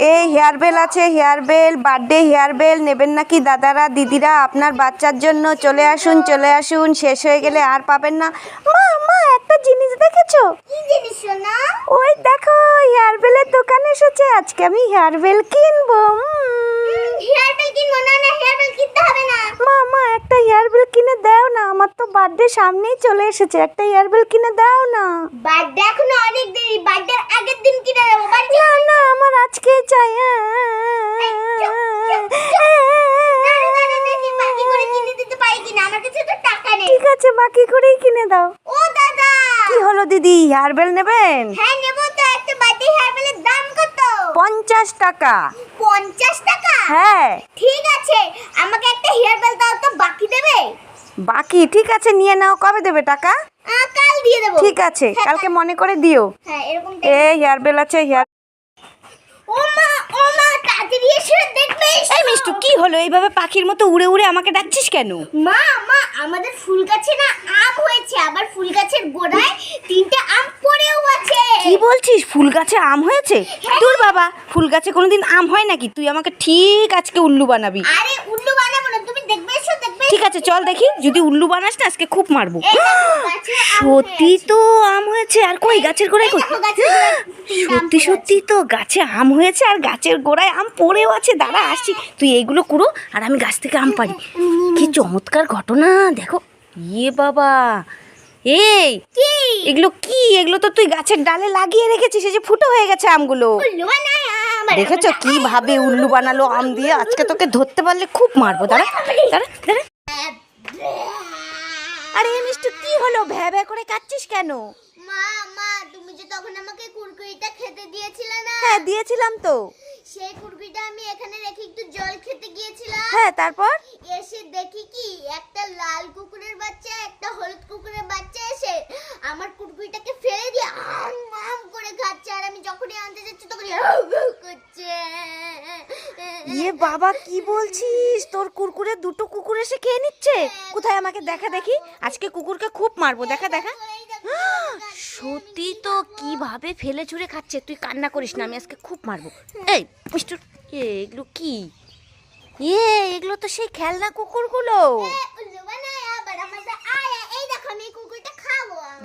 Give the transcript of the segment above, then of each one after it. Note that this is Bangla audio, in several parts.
এই হেয়ার বেল আছে hair bell birthday hair bell নেবেন নাকি দাদারা দিদিরা আপনার বাচ্চার জন্য চলে আসুন চলে আসুন শেষ হয়ে গেলে আর পাবেন না। মা মা একটা জিনিস দেখেছ? কি জিনিস সোনা? ওই দেখো হেয়ার বেলের দোকান এসেছে আজকে আমি হেয়ার বেল কিনবো। হেয়ার বেল কিনবো? না না হেয়ার বেল কিনতে হবে না। মা মা একটা হেয়ার বেল কিনে দাও না আমার তো বার্থডে সামনেই চলে এসেছে একটা হেয়ার বেল কিনে দাও না। বার্থডে এখনও অনেক দেরি বার্থডের আগের দিন কিনে দেবো না না আমার আজকে নেই। ঠিক আছে বাকি করেই কিনে দাও। ও দাদা! কি হলো দিদি হেয়ার বেল নেবেন? হ্যাঁ নেব তো একটা বার্থডে হেয়ার বেলের দাম কত? পঞ্চাশ টাকা। পঞ্চাশ টাকা? হ্যাঁ। ঠিক আছে আমাকে একটা হেয়ার বেল দাও তো বাকি দেবে? বাকি ঠিক আছে নিয়ে নাও কবে দেবে টাকা? কাল দিয়ে দেবো। ঠিক আছে হ্যাঁ, কালকে মনে করে দিও। হ্যাঁ এরকম এ হেয়ার বেল আছে হেয়ার ও মা ও মা তাড়াতাড়ি এসে দেখবে এসো। এই মিষ্টু কি হলো? এইভাবে পাখির মতো উড়ে উড়ে আমাকে ডাকছিস কেন? মা মা আমাদের ফুল গাছে না আম হয়েছে। আবার ফুল গাছের গোড়ায় তিনটে আম পড়েও আছে। কি বলছিস? ফুল গাছে আম হয়েছে? তোর বাবা ফুল গাছে কোনোদিন আম হয় নাকি? তুই আমাকে ঠিক আজকে উল্লু বানাবি। আরে উল্লু বানাবো না তুমি দেখবে এসো দেখবে ঠিক আছে চল দেখি। যদি উল্লু বানাস না আজকে খুব মারবো। সত্যি তো আম হয়েছে। আর কই গাছের গোড়ায় কই? সত্যি সত্যি তো গাছে আম হয়েছে আর গাছের গোড়ায় আম পড়েও আছে। দাঁড়া আসছি। তুই এইগুলো কুড়ো আর আমি গাছ থেকে আম পারি কি চমৎকার ঘটনা দেখো। ইয়ে বাবা। এই কি? এগুলো কি? এগুলো তো তুই গাছের ডালে লাগিয়ে রেখেছিস এই যে ফুটো হয়ে গেছে আমগুলো। দেখেছ কীভাবে উল্লু বানালো আম দিয়ে? আজকে তোকে ধরতে পারলে খুব মারবো। দাঁড়া দাঁড়া দাঁড়া। আরে মিষ্টি কি হলো? ভ্যা ভ্যা করে কাচ্ছিস কেন? মা মা তুমি যে তখন আমাকে কুরকুরিটা খেতে দিয়েছিলে না? হ্যাঁ দিয়েছিলাম তো। সেই কুরকুরিটা আমি এখানে রেখে একটু জল খেতে গিয়েছিলাম। হ্যাঁ তারপর? এসে দেখি কি একটা লাল কুকুরের বাচ্চা একটা হলুদ কুকুরের বাচ্চা এসে আমার কুকুরটাকে ফেলে দিয়ে আম আম করে খাচ্ছে। আর আমি যখনই আনতে যাচ্ছি তখনই করছে। ইয়ে বাবা, কি বলছিস? তোর কুকুরে দুটো কুকুর এসে খেয়ে নিচ্ছে? কোথায় আমাকে দেখা দেখি? আজকে কুকুরকে খুব মারবো, দেখা দেখা। সত্যি তো কীভাবে ফেলে ছুঁড়ে খাচ্ছে? তুই কান্না করিস না, আমি আজকে খুব মারবো। এই, মিষ্টু, এ, এগুলো কি? ইয়ে এগুলো তো সেই খেলনা কুকুরগুলো। এ।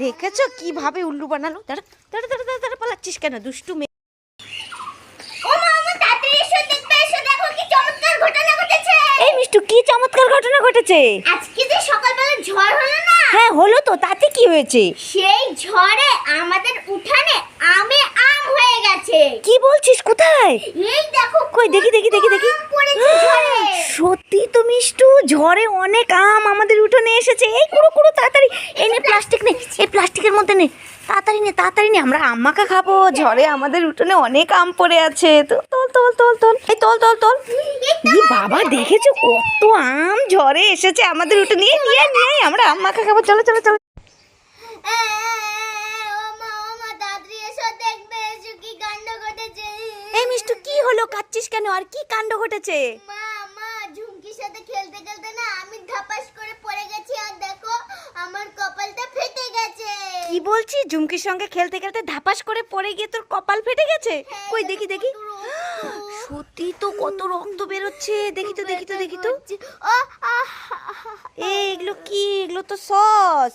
দেখেছ কীভাবে উল্লু বানালো? দাঁড়া দাঁড়া দাঁড়া দাঁড়া, পালাচ্ছিস কেন দুষ্টু মেয়ে ও মা আমার তাড়াতাড়ি এসো দেখবে এসো দেখো কি চমৎকার ঘটনা ঘটেছে এই মিষ্টু কি চমৎকার ঘটনা ঘটেছে আজকে যে সকালবেলা ঝড় হলো না? হ্যাঁ হলো তো তাতে কি হয়েছে? সেই ঝড়ে আমাদের উঠানে আমে আম হয়ে গেছে। কি বলছিস কোথায়? এই দেখো কই দেখি দেখি দেখি দেখি। সত্যি তো মিষ্টু ঝড়ে অনেক আম আমাদের উঠোনে এসেছে। এই কুড়ো কুড়ো তাড়াতাড়ি। এই নে প্লাস্টিক নে এই প্লাস্টিকের মধ্যে নে। তাড়াতাড়ি নে তাড়াতাড়ি নে আমরা আম মাখা খাব। ঝড়ে আমাদের উঠোনে অনেক আম পড়ে আছে। তো তোল তোল তোল তোল। এই তোল তোল তোল। ই বাবা দেখেছ কত আম ঝড়ে এসেছে আমাদের উঠোনে? নিয়ে নিয়ে নিয়ে আমরা আম মাখা খাব। চলো চলো চলো। এই মিষ্টু কি হলো? কাচ্ছিস কেন? আর কি কাণ্ড ঘটেছে? মা মা ঝুমকির সাথে খেলতে খেলতে না আমি ধাপাস করে পড়ে গেছি আর দেখো আমার কপালটা ফেটে গেছে কি বলছিস ঝুমকির সঙ্গে খেলতে খেলতে ধাপাস করে পড়ে গিয়ে তোর কপাল ফেটে গেছে? হ্যাঁ, কই দেখি দেখি সত্যি তো কত রক্ত বেরোচ্ছে। দেখি তো দেখি তো দেখি তো। এগুলো কি? এগুলো তো সস।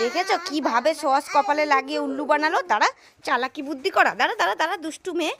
দেখেছ কীভাবে সস কপালে লাগিয়ে উল্লু বানালো? দাঁড়া চালাকি বুদ্ধি করা। দাঁড়া দাঁড়া দাঁড়া দুষ্টু মেয়ে।